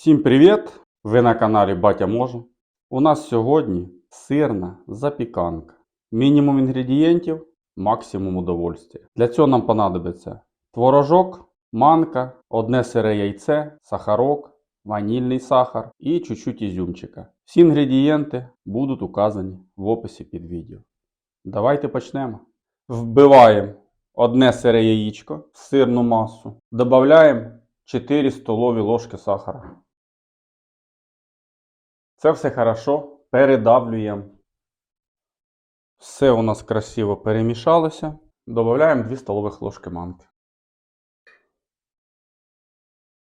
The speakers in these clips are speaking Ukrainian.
Всім привіт! Ви на каналі Батя Може. У нас сьогодні сирна запіканка. Мінімум інгредієнтів, максимум удовольствия. Для цього нам понадобиться творожок, манка, одне сире яйце, сахарок, ванільний сахар і чуть-чуть ізюмчика. Всі інгредієнти будуть указані в описі під відео. Давайте почнемо. Вбиваємо одне сире яєчко в сирну масу. Додаємо 4 столові ложки сахара. Це все хорошо передавлюємо. Все у нас красиво перемішалося. Додаємо 2 столових ложки манки.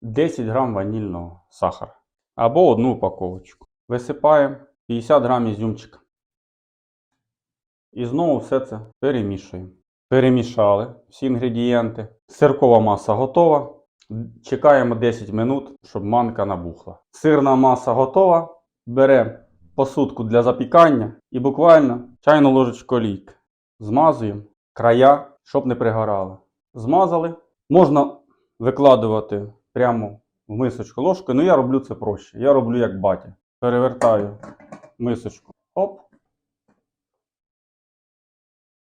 10 грам ванільного сахара. Або одну упаковочку. Висипаємо 50 грам ізюмчика. І знову все це перемішуємо. Перемішали всі інгредієнти. Сиркова маса готова. Чекаємо 10 минут, щоб манка набухла. Сирна маса готова. Беремо посудку для запікання і буквально чайну ложечку олійки. Змазуємо края, щоб не пригорало. Змазали. Можна викладувати прямо в мисочку ложкою, але я роблю це проще. Я роблю як батя. Перевертаю мисочку. Оп.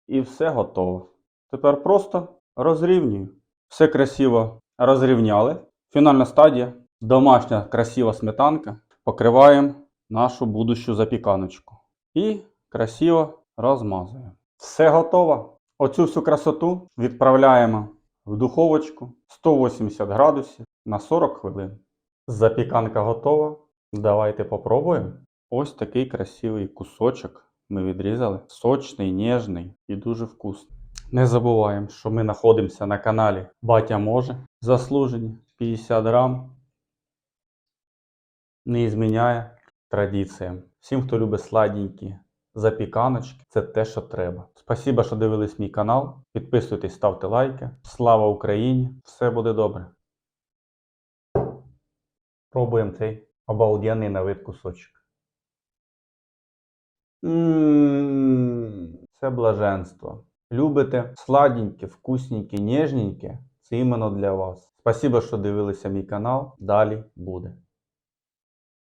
І все готово. Тепер просто розрівнюю. Все красиво розрівняли. Фінальна стадія. Домашня красива сметанка. Покриваємо нашу будущу запіканочку. І красиво розмазуємо. Все готово. Оцю всю красоту відправляємо в духовочку 180 градусів на 40 хвилин. Запіканка готова. Давайте попробуємо. Ось такий красивий кусочок ми відрізали. Сочний, ніжний і дуже вкусний. Не забуваємо, що ми знаходимося на каналі Батя Може. Заслужені 50 грам. Не зміняє традиціям. Всім, хто любить сладенькі запіканочки, це те, що треба. Спасибо, що дивились мій канал. Підписуйтесь, ставте лайки. Слава Україні! Все буде добре. Пробуємо цей обалденний на вид кусочок. Це блаженство. Любите сладеньке, вкусненьке, ніжненьке? Це іменно для вас. Спасибо, що дивилися мій канал. Далі буде.